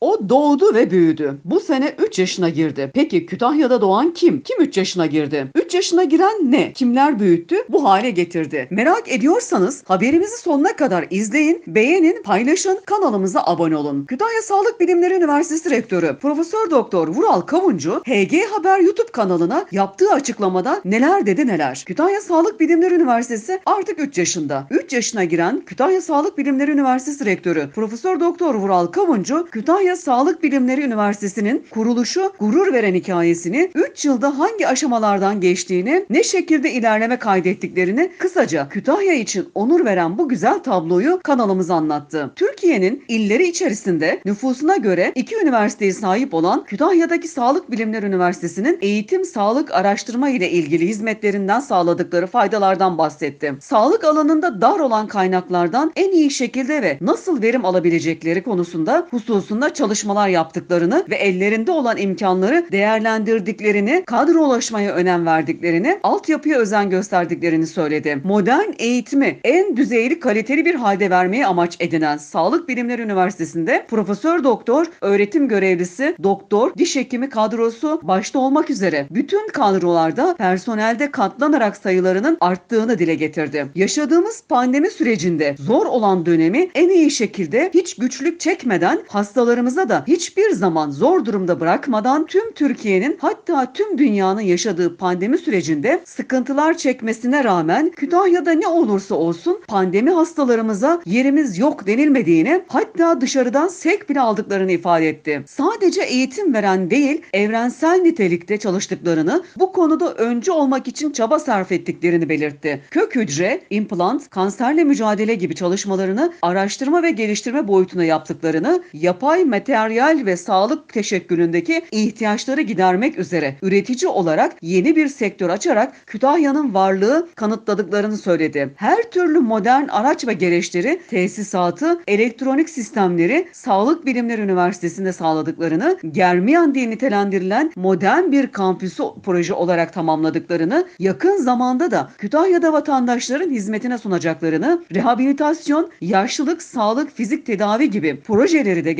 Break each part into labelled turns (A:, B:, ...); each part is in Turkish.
A: O doğdu ve büyüdü. Bu sene 3 yaşına girdi. Peki Kütahya'da doğan kim? Kim 3 yaşına girdi? 3 yaşına giren ne? Kimler büyüttü? Bu hale getirdi. Merak ediyorsanız haberimizi sonuna kadar izleyin, beğenin, paylaşın, kanalımıza abone olun. Kütahya Sağlık Bilimleri Üniversitesi Rektörü Profesör Doktor Vural Kavuncu HG Haber YouTube kanalına yaptığı açıklamada neler dedi neler. Kütahya Sağlık Bilimleri Üniversitesi artık 3 yaşında. 3 yaşına giren Kütahya Sağlık Bilimleri Üniversitesi Rektörü Profesör Doktor Vural Kavuncu Kütahya Sağlık Bilimleri Üniversitesi'nin kuruluşu gurur veren hikayesini 3 yılda hangi aşamalardan geçtiğini, ne şekilde ilerleme kaydettiklerini kısaca Kütahya için onur veren bu güzel tabloyu kanalımıza anlattı. Türkiye'nin illeri içerisinde nüfusuna göre iki üniversiteye sahip olan Kütahya'daki Sağlık Bilimleri Üniversitesi'nin eğitim, sağlık, araştırma ile ilgili hizmetlerinden sağladıkları faydalardan bahsetti. Sağlık alanında dar olan kaynaklardan en iyi şekilde ve nasıl verim alabilecekleri konusunda hususunda çalışmalar yaptıklarını ve ellerinde olan imkanları değerlendirdiklerini, kadrolaşmaya önem verdiklerini, altyapıya özen gösterdiklerini söyledi. Modern eğitimi en düzeyli kaliteli bir halde vermeye amaç edinen Sağlık Bilimleri Üniversitesi'nde Profesör Doktor, öğretim görevlisi, doktor, diş hekimi kadrosu başta olmak üzere bütün kadrolarda personelde katlanarak sayılarının arttığını dile getirdi. Yaşadığımız pandemi sürecinde zor olan dönemi en iyi şekilde hiç güçlük çekmeden hastalarımıza da hiçbir zaman zor durumda bırakmadan tüm Türkiye'nin hatta tüm dünyanın yaşadığı pandemi sürecinde sıkıntılar çekmesine rağmen Kütahya'da ne olursa olsun pandemi hastalarımıza yerimiz yok denilmediğini hatta dışarıdan sevk bile aldıklarını ifade etti. Sadece eğitim veren değil evrensel nitelikte çalıştıklarını bu konuda öncü olmak için çaba sarf ettiklerini belirtti. Kök hücre, implant, kanserle mücadele gibi çalışmalarını araştırma ve geliştirme boyutuna yaptıklarını, yapay materyal ve sağlık teşekkülündeki ihtiyaçları gidermek üzere üretici olarak yeni bir sektör açarak Kütahya'nın varlığı kanıtladıklarını söyledi. Her türlü modern araç ve gereçleri, tesisatı, elektronik sistemleri Sağlık Bilimleri Üniversitesi'nde sağladıklarını, Germiyan diye nitelendirilen modern bir kampüsü proje olarak tamamladıklarını, yakın zamanda da Kütahya'da vatandaşların hizmetine sunacaklarını, rehabilitasyon, yaşlılık, sağlık, fizik tedavi gibi projeleri de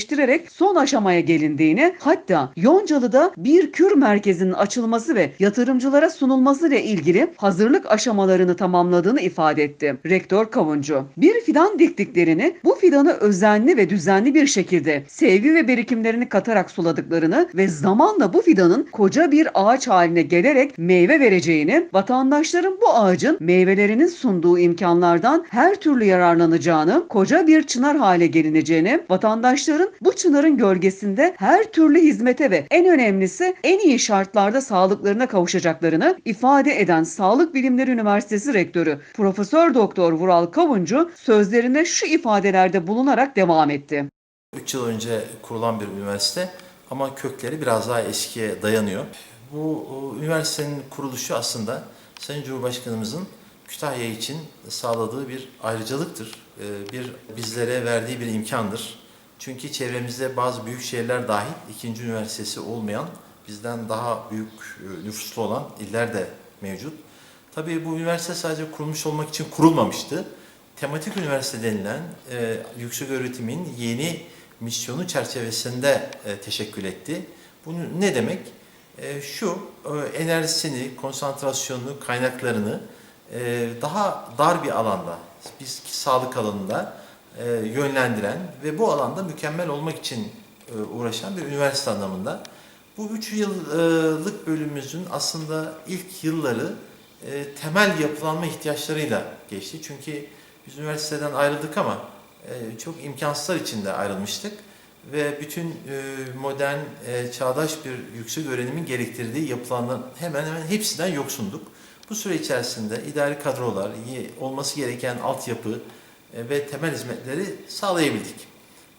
A: gerçekleştirerek son aşamaya gelindiğini, hatta Yoncalı'da bir kür merkezinin açılması ve yatırımcılara sunulması ile ilgili hazırlık aşamalarını tamamladığını ifade etti. Rektör Kavuncu, bir fidan diktiklerini, bu fidanı özenli ve düzenli bir şekilde sevgi ve birikimlerini katarak suladıklarını ve zamanla bu fidanın koca bir ağaç haline gelerek meyve vereceğini, vatandaşların bu ağacın meyvelerinin sunduğu imkanlardan her türlü yararlanacağını, koca bir çınar hale gelineceğini, vatandaşların bu çınarın gölgesinde her türlü hizmete ve en önemlisi en iyi şartlarda sağlıklarına kavuşacaklarını ifade eden Sağlık Bilimleri Üniversitesi Rektörü Profesör Doktor Vural Kavuncu sözlerine şu ifadelerde bulunarak devam etti.
B: 3 yıl önce kurulan bir üniversite ama kökleri biraz daha eskiye dayanıyor. Bu üniversitenin kuruluşu aslında Sayın Cumhurbaşkanımızın Kütahya için sağladığı bir ayrıcalıktır. Ee, Bir bizlere verdiği bir imkandır. Çünkü çevremizde bazı büyük şehirler dahil ikinci üniversitesi olmayan, bizden daha büyük e, nüfuslu olan iller de mevcut. Tabii bu üniversite sadece kurulmuş olmak için kurulmamıştı. Tematik üniversite denilen e, yüksek öğretimin yeni misyonu çerçevesinde e, teşekkül etti. Bu ne demek? E, şu, e, enerjisini, konsantrasyonunu, kaynaklarını e, daha dar bir alanda, biz sağlık alanında e, yönlendiren ve bu alanda mükemmel olmak için e, uğraşan bir üniversite anlamında. Bu üç yıllık bölümümüzün aslında ilk yılları e, temel yapılanma ihtiyaçlarıyla geçti. Çünkü biz üniversiteden ayrıldık ama e, çok imkansızlar içinde ayrılmıştık ve bütün e, modern, e, çağdaş bir yüksek öğrenimin gerektirdiği yapılanların hemen hemen hepsinden yoksunduk. Bu süre içerisinde idari kadrolar, olması gereken altyapı ve temel hizmetleri sağlayabildik.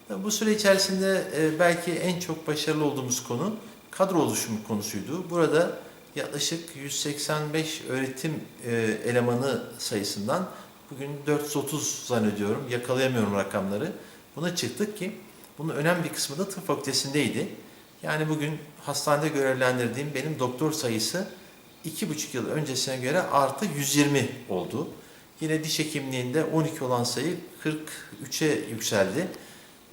B: Bu süre içerisinde e, belki en çok başarılı olduğumuz konu kadro oluşumu konusuydu. Burada yaklaşık 185 öğretim e, elemanı sayısından bugün 430 zannediyorum, yakalayamıyorum rakamları. Buna çıktık ki bunun önemli bir kısmı da tıp fakültesindeydi. Yani bugün hastanede görevlendirdiğim benim doktor sayısı 2,5 yıl öncesine göre artı 120 oldu. Yine diş hekimliğinde 12 olan sayı 43'e yükseldi.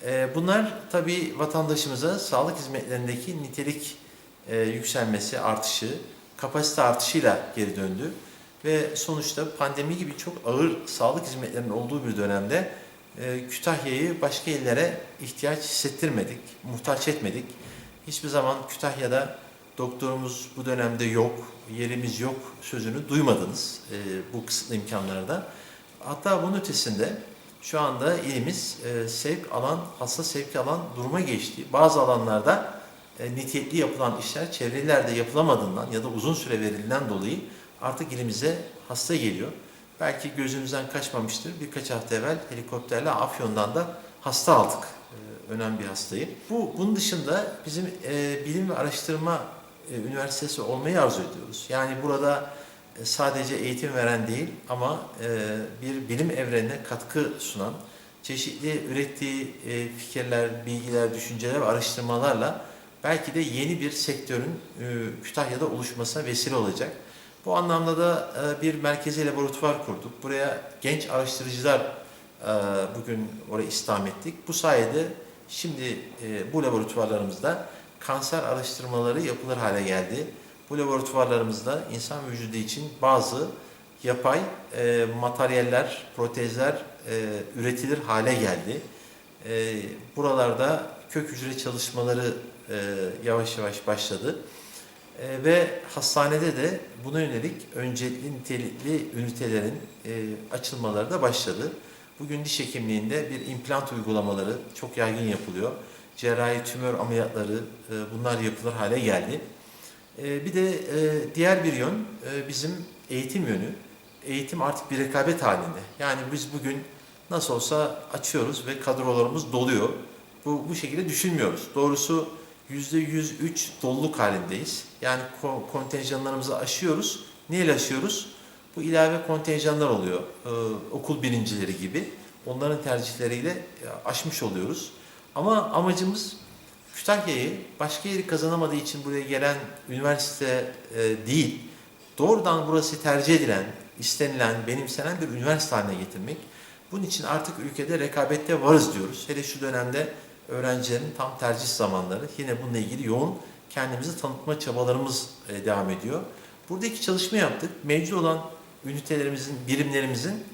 B: E, bunlar tabii vatandaşımıza sağlık hizmetlerindeki nitelik e, yükselmesi, artışı, kapasite artışıyla geri döndü. Ve sonuçta pandemi gibi çok ağır sağlık hizmetlerinin olduğu bir dönemde e, Kütahya'yı başka illere ihtiyaç hissettirmedik, muhtaç etmedik. Hiçbir zaman Kütahya'da doktorumuz bu dönemde yok, yerimiz yok sözünü duymadınız e, bu kısıtlı imkanlarda. Hatta bunun ötesinde şu anda ilimiz e, sevk alan, hasta sevki alan duruma geçti. Bazı alanlarda e, nitelikli yapılan işler çevrelerde yapılamadığından ya da uzun süre verildiğinden dolayı artık ilimize hasta geliyor. Belki gözümüzden kaçmamıştır. Birkaç hafta evvel helikopterle Afyon'dan da hasta aldık. E, önemli bir hastayı. Bu bunun dışında bizim e, bilim ve araştırma üniversitesi olmayı arzu ediyoruz. Yani burada e, sadece eğitim veren değil ama e, bir bilim evrenine katkı sunan, çeşitli ürettiği e, fikirler, bilgiler, düşünceler ve araştırmalarla belki de yeni bir sektörün e, Kütahya'da oluşmasına vesile olacak. Bu anlamda da e, bir merkezi laboratuvar kurduk. Buraya genç araştırıcılar e, bugün oraya istihdam ettik. Bu sayede şimdi e, bu laboratuvarlarımızda kanser araştırmaları yapılır hale geldi. Bu laboratuvarlarımızda insan vücudu için bazı yapay e, materyaller, protezler e, üretilir hale geldi. E, buralarda kök hücre çalışmaları e, yavaş yavaş başladı. E, ve hastanede de buna yönelik öncelikli nitelikli ünitelerin e, açılmaları da başladı. Bugün diş hekimliğinde bir implant uygulamaları çok yaygın yapılıyor. Cerrahi tümör ameliyatları e, bunlar yapılır hale geldi. E, bir de e, diğer bir yön e, bizim eğitim yönü. Eğitim artık bir rekabet halinde. Yani biz bugün nasıl olsa açıyoruz ve kadrolarımız doluyor. Bu, bu şekilde düşünmüyoruz. Doğrusu %103 doluluk halindeyiz. Yani ko- kontenjanlarımızı aşıyoruz. Neyle aşıyoruz? Bu ilave kontenjanlar oluyor. Ee, okul birincileri gibi. Onların tercihleriyle e, aşmış oluyoruz. Ama amacımız Kütahya'yı başka yeri kazanamadığı için buraya gelen üniversite e, değil, doğrudan burası tercih edilen, istenilen, benimsenen bir üniversite haline getirmek. Bunun için artık ülkede rekabette varız diyoruz. Hele şu dönemde öğrencilerin tam tercih zamanları. Yine bununla ilgili yoğun kendimizi tanıtma çabalarımız e, devam ediyor. Buradaki çalışma yaptık. Mevcut olan ünitelerimizin, birimlerimizin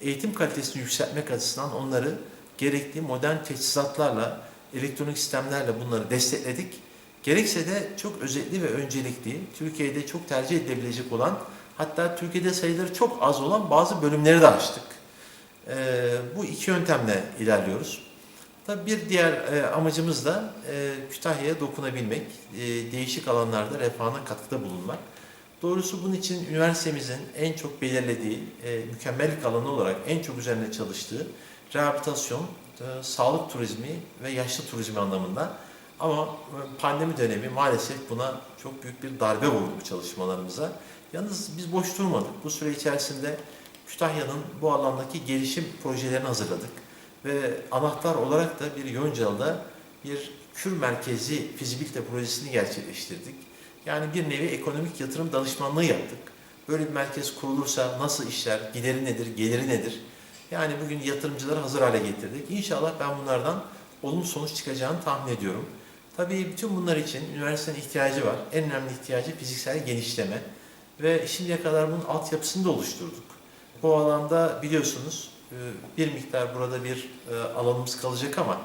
B: eğitim kalitesini yükseltmek açısından onları gerekli modern teçhizatlarla, elektronik sistemlerle bunları destekledik. Gerekse de çok özetli ve öncelikli, Türkiye'de çok tercih edilebilecek olan, hatta Türkiye'de sayıları çok az olan bazı bölümleri de açtık. Ee, bu iki yöntemle ilerliyoruz. Tabii bir diğer e, amacımız da e, Kütahya'ya dokunabilmek, e, değişik alanlarda refahına katkıda bulunmak. Doğrusu bunun için üniversitemizin en çok belirlediği, e, mükemmellik alanı olarak en çok üzerine çalıştığı rehabilitasyon, e, sağlık turizmi ve yaşlı turizmi anlamında. Ama e, pandemi dönemi maalesef buna çok büyük bir darbe vurdu bu çalışmalarımıza. Yalnız biz boş durmadık. Bu süre içerisinde Kütahya'nın bu alandaki gelişim projelerini hazırladık. Ve anahtar olarak da bir Yoncalı'da bir kür merkezi fizibilite projesini gerçekleştirdik. Yani bir nevi ekonomik yatırım danışmanlığı yaptık. Böyle bir merkez kurulursa nasıl işler, gideri nedir, geliri nedir? Yani bugün yatırımcıları hazır hale getirdik. İnşallah ben bunlardan olumlu sonuç çıkacağını tahmin ediyorum. Tabii bütün bunlar için üniversitenin ihtiyacı var. En önemli ihtiyacı fiziksel genişleme. Ve şimdiye kadar bunun altyapısını da oluşturduk. Bu alanda biliyorsunuz e, bir miktar burada bir e, alanımız kalacak ama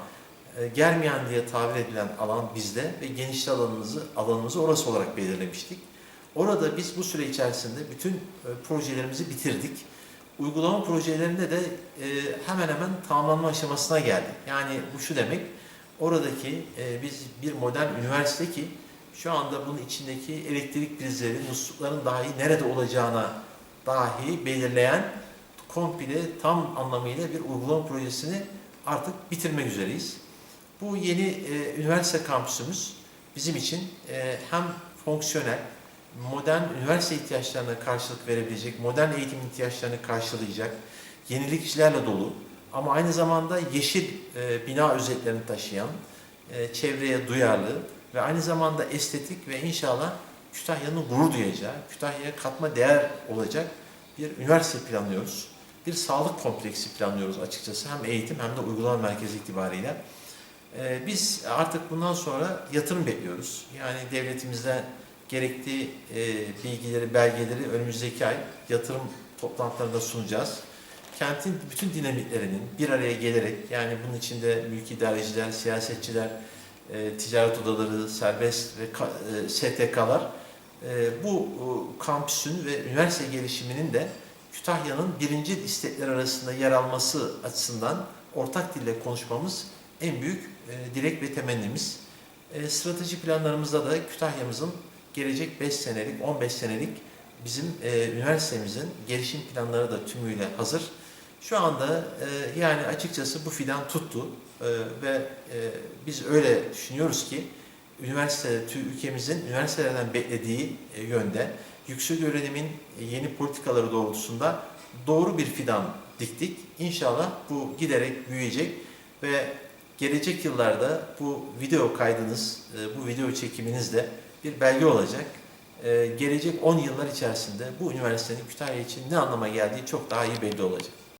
B: e, Germiyan diye tabir edilen alan bizde ve genişli alanımızı alanımızı orası olarak belirlemiştik. Orada biz bu süre içerisinde bütün projelerimizi bitirdik. Uygulama projelerinde de e, hemen hemen tamamlanma aşamasına geldik. Yani bu şu demek, oradaki e, biz bir modern üniversite ki şu anda bunun içindeki elektrik prizleri, muslukların dahi nerede olacağına dahi belirleyen komple tam anlamıyla bir uygulama projesini artık bitirmek üzereyiz. Bu yeni e, üniversite kampüsümüz bizim için e, hem fonksiyonel, modern üniversite ihtiyaçlarına karşılık verebilecek, modern eğitim ihtiyaçlarını karşılayacak, yenilikçilerle dolu ama aynı zamanda yeşil e, bina özelliklerini taşıyan, e, çevreye duyarlı ve aynı zamanda estetik ve inşallah Kütahya'nın gurur duyacağı, Kütahya'ya katma değer olacak bir üniversite planlıyoruz. bir sağlık kompleksi planlıyoruz açıkçası. Hem eğitim hem de uygulama merkezi itibariyle. Ee, Biz artık bundan sonra yatırım bekliyoruz. Yani devletimizden gerektiği e, bilgileri, belgeleri önümüzdeki ay yatırım toplantılarında sunacağız. Kentin bütün dinamiklerinin bir araya gelerek yani bunun içinde mülki idareciler, siyasetçiler, e, ticaret odaları, serbest ve ka- e, STK'lar e, bu e, kampüsün ve üniversite gelişiminin de Kütahya'nın birinci istekler arasında yer alması açısından ortak dille konuşmamız en büyük e, dilek ve temennimiz. E, strateji planlarımızda da Kütahya'mızın gelecek 5 senelik, 15 senelik bizim e, üniversitemizin gelişim planları da tümüyle hazır. Şu anda e, yani açıkçası bu fidan tuttu E, ve e, biz öyle düşünüyoruz ki üniversite, ülkemizin üniversitelerden beklediği e, yönde yüksek öğrenimin yeni politikaları doğrultusunda doğru bir fidan diktik. İnşallah bu giderek büyüyecek ve gelecek yıllarda bu video kaydınız, e, bu video çekiminiz de bir belge olacak. E, Gelecek 10 yıllar içerisinde bu üniversitenin Kütahya için ne anlama geldiği çok daha iyi belli olacak.